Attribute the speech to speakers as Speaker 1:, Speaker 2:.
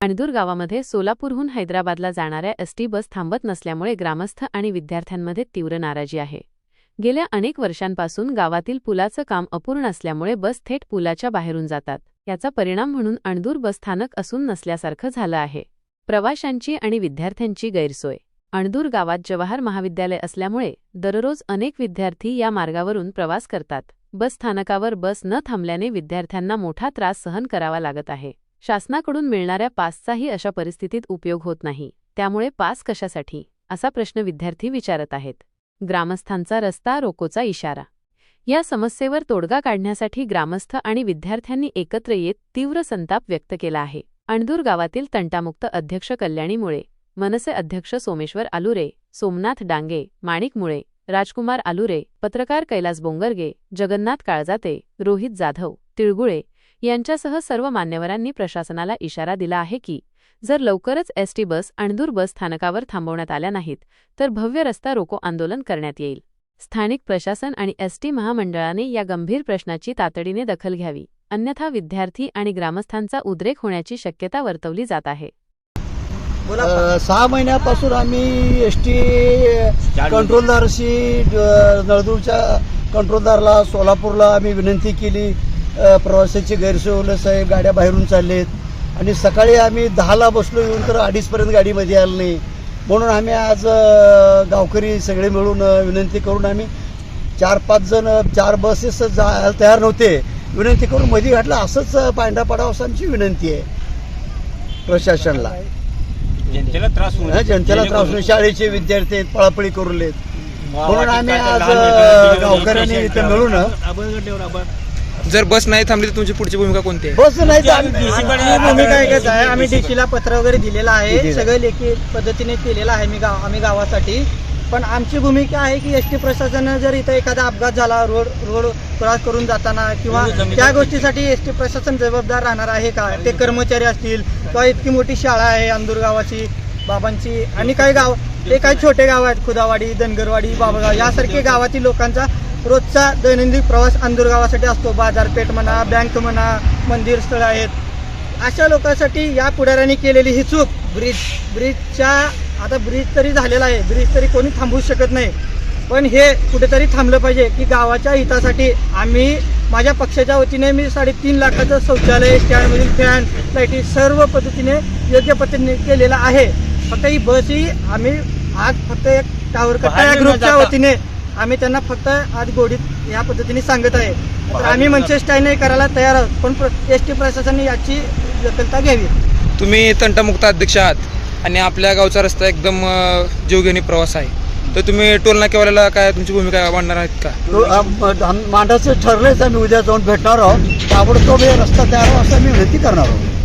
Speaker 1: अणदूर गावामध्ये सोलापूरहून हैदराबादला जाणाऱ्या एसटी बस थांबत नसल्यामुळे ग्रामस्थ आणि विद्यार्थ्यांमध्ये तीव्र नाराजी आहे. गेल्या अनेक वर्षांपासून गावातील पुलाचं काम अपूर्ण असल्यामुळे बस थेट पुलाच्या बाहेरून जातात. याचा परिणाम म्हणून अणदूर बसस्थानक असून नसल्यासारखं झालं आहे. प्रवाशांची आणि विद्यार्थ्यांची गैरसोय. अणदूर गावात जवाहर महाविद्यालय असल्यामुळे दररोज अनेक विद्यार्थी या मार्गावरून प्रवास करतात. बस स्थानकावर बस न थांबल्याने विद्यार्थ्यांना मोठा त्रास सहन करावा लागत आहे. शासनाकडून मिळणाऱ्या पासचाही अशा परिस्थितीत उपयोग होत नाही. त्यामुळे पास कशासाठी? असा प्रश्न विद्यार्थी विचारत आहेत. ग्रामस्थांचा रस्ता रोकोचा इशारा. या समस्येवर तोडगा काढण्यासाठी ग्रामस्थ आणि विद्यार्थ्यांनी एकत्र येत तीव्र संताप व्यक्त केला आहे. अणदूर गावातील तंटामुक्त अध्यक्ष कल्याणीमुळे मनसे अध्यक्ष सोमेश्वर आलुरे सोमनाथ डांगे माणिक मुळे राजकुमार आलुरे पत्रकार कैलास बोंगरगे जगन्नाथ काळजाते रोहित जाधव तिळगुळे यांच्यासह सर्व मान्यवरांनी प्रशासनाला इशारा दिला आहे की जर लवकरच एसटी बस अणदूर बस स्थानकावर थांबवण्यात आल्या नाहीत तर भव्य रस्ता रोको आंदोलन करण्यात येईल. स्थानिक प्रशासन आणि एसटी महामंडळाने या गंभीर प्रश्नाची तातडीने दखल घ्यावी अन्यथा विद्यार्थी आणि ग्रामस्थांचा उद्रेक होण्याची शक्यता वर्तवली जात आहे.
Speaker 2: सहा महिन्यापासून आम्ही एस टी कंट्रोलदारशी नळदूरच्या कंट्रोलदारला सोलापूरला आम्ही विनंती केली. प्रवाशांची गैरसोय साहेब गाड्या बाहेरून चाललेत. आणि सकाळी आम्ही दहाला बसलो येऊन तर अडीचपर्यंत गाडीमध्ये आलं नाही. म्हणून आम्ही आज गावकरी सगळे मिळून विनंती करून आम्ही चार पाच जण चार बसेस जायला तयार नव्हते. विनंती करून मध्ये घातलं. असंच पांढरा पडावं असं आमची विनंती आहे. प्रशासनला.
Speaker 3: जनतेला त्रास.
Speaker 2: जनतेला त्रास होईल. शाळेचे विद्यार्थी आहेत पळापळी करून म्हणून आम्ही आज गावकऱ्यांनी इथे मिळून
Speaker 4: जर बस नाही थांबली तर तुमची पुढची भूमिका कोणती आहे?
Speaker 2: बस नाही तर आम्ही
Speaker 3: आम्ही
Speaker 5: आमची भूमिका एकच आहे. आम्ही डीसीला पत्र वगैरे दिलेलं आहे.
Speaker 2: दिलेलं आहे.
Speaker 5: सगळं लेखी पद्धतीने केलेलं आहे. मी गाव आम्ही गावासाठी. पण आमची भूमिका आहे की एस टी प्रशासनानं जर इथं एखादा अपघात झाला रोड रोड क्रॉस करून जाताना किंवा त्या गोष्टीसाठी एस टी प्रशासन जबाबदार राहणार आहे का? ते कर्मचारी असतील किंवा इतकी मोठी शाळा आहे अंदूर गावाची बाबांची आणि काही गाव ते काही छोटे गाव आहेत. खुदावाडी धनगरवाडी बाबागाव यासारखे गावातील लोकांचा रोजचा दैनंदिन प्रवास अंदूर गावासाठी असतो. बाजारपेठ म्हणा बँक म्हणा मंदिर स्थळ आहेत. अशा लोकांसाठी या पुढाऱ्यांनी केलेली ही चूक ब्रिज ब्रिजच्या आता ब्रिज तरी झालेला आहे. ब्रिज तरी कोणी थांबवू शकत नाही. पण हे कुठेतरी थांबलं पाहिजे की गावाच्या हितासाठी आम्ही माझ्या पक्षाच्या वतीने मी साडेतीन लाखाचं शौचालय स्टँडमधील फॅन लाईटी सर्व पद्धतीने योग्य पद्धतीने केलेलं आहे. फक्त ही बस ही आम्ही आज फक्त एक टावर ग्रुपच्या. वतीने आम्ही त्यांना फक्त आज गोडीत या पद्धतीने सांगत आहे. तर आम्ही मनसे स्टँड करायला तयार आहोत पण एस टी प्रशासनाने याची दखलता घ्यावी.
Speaker 4: तुम्ही तंटामुक्त अध्यक्ष आहात आणि आपल्या गावचा रस्ता एकदम जीवघेणी प्रवास आहे. तर तुम्ही टोल नाकेवाल्याला काय तुमची भूमिका मांडणार आहेत का?
Speaker 2: तो, मांडायचं ठरलंच आम्ही उद्या जाऊन भेटणार आहोत. ताबडतोब हे रस्ता तयार असं आम्ही विनंती करणार आहोत.